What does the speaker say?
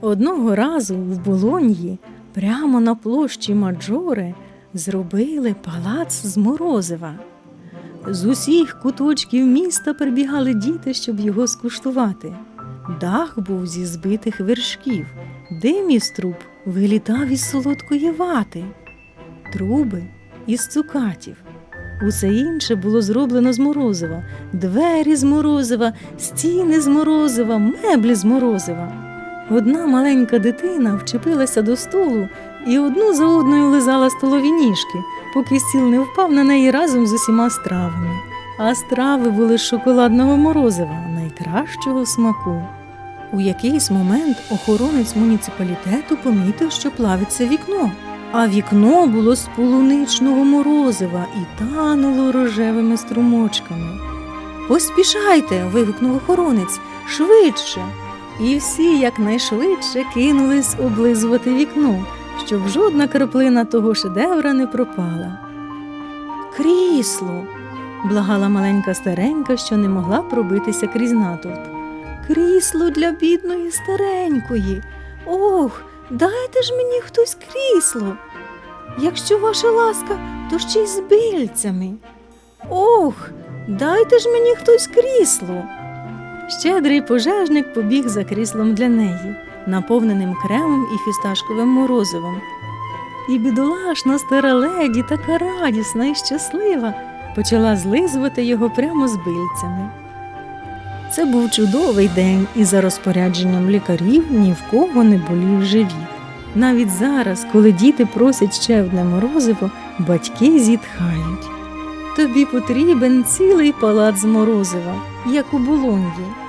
Одного разу в Болоньї, прямо на площі Маджоре, зробили палац з морозива. З усіх куточків міста прибігали діти, щоб його скуштувати. Дах був зі збитих вершків, дим із труб вилітав із солодкої вати, труби із цукатів. Усе інше було зроблено з морозива, двері з морозива, стіни з морозива, меблі з морозива. Одна маленька дитина вчепилася до столу і одну за одною лизала столові ніжки, поки стіл не впав на неї разом з усіма стравами. А страви були з шоколадного морозива, найкращого смаку. У якийсь момент охоронець муніципалітету помітив, що плавиться вікно, а вікно було з полуничного морозива і тануло рожевими струмочками. Поспішайте. вигукнув охоронець, швидше. І всі якнайшвидше кинулись облизувати вікно, щоб жодна краплина того шедевра не пропала. Крісло. благала маленька старенька, що не могла пробитися крізь натовп. Крісло для бідної старенької. Ох, дайте ж мені хтось крісло. Якщо ваша ласка, то ще й з бильцями. Ох, дайте ж мені хтось крісло. Щедрий пожежник побіг за кріслом для неї, наповненим кремом і фісташковим морозивом. І бідолашна стара леді, така радісна і щаслива, почала злизувати його прямо з бильцями. Це був чудовий день, і за розпорядженням лікарів ні в кого не болів живіт. Навіть зараз, коли діти просять ще одне морозиво, батьки зітхають. Тобі потрібен цілий палац з морозива, як у Болоньї.